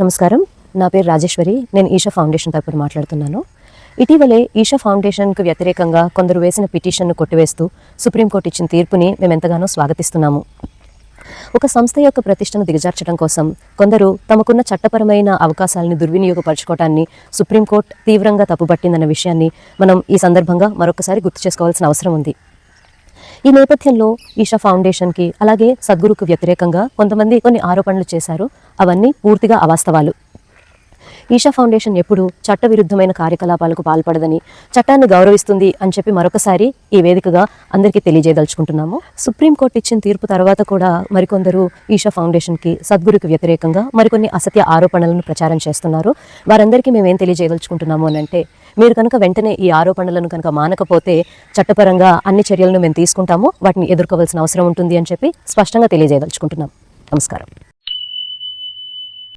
నమస్కారం. నా పేరు రాజేశ్వరి. నేను ఈషా ఫౌండేషన్ తరపున మాట్లాడుతున్నాను. ఇటీవలే ఈషా ఫౌండేషన్కు వ్యతిరేకంగా కొందరు వేసిన పిటిషన్ను కొట్టివేస్తూ సుప్రీంకోర్టు ఇచ్చిన తీర్పుని మేము ఎంతగానో స్వాగతిస్తున్నాము. ఒక సంస్థ యొక్క ప్రతిష్టను దిగజార్చడం కోసం కొందరు తమకున్న చట్టపరమైన అవకాశాలను దుర్వినియోగపరచుకోవటాన్ని సుప్రీంకోర్టు తీవ్రంగా తప్పుపట్టిందన్న విషయాన్ని మనం ఈ సందర్భంగా మరొకసారి గుర్తు చేసుకోవాల్సిన అవసరం ఉంది. ఈ నేపథ్యంలో ఈషా ఫౌండేషన్కి అలాగే సద్గురుకు వ్యతిరేకంగా కొంతమంది కొన్ని ఆరోపణలు చేశారు. అవన్నీ పూర్తిగా అవాస్తవాలు. ఈషా ఫౌండేషన్ ఎప్పుడు చట్టవిరుద్ధమైన కార్యకలాపాలకు పాల్పడదని చట్టాన్ని గౌరవిస్తుంది అని చెప్పి మరొకసారి ఈ వేదికగా అందరికీ తెలియజేయదలుచుకుంటున్నాము. సుప్రీంకోర్టు ఇచ్చిన తీర్పు తర్వాత కూడా మరికొందరు ఈషా ఫౌండేషన్కి సద్గురుకు వ్యతిరేకంగా మరికొన్ని అసత్య ఆరోపణలను ప్రచారం చేస్తున్నారు. వారందరికీ మేము ఏం తెలియజేయదలుచుకుంటున్నాము అని అంటే మీరు కనుక వెంటనే ఈ ఆరోపణలను కనుక మానకపోతే చట్టపరంగా అన్ని చర్యలను మేము తీసుకుంటాము వాటిని ఎదుర్కోవాల్సిన అవసరం ఉంటుంది అని చెప్పి స్పష్టంగా తెలియజేయదలుచుకుంటున్నాం. నమస్కారం.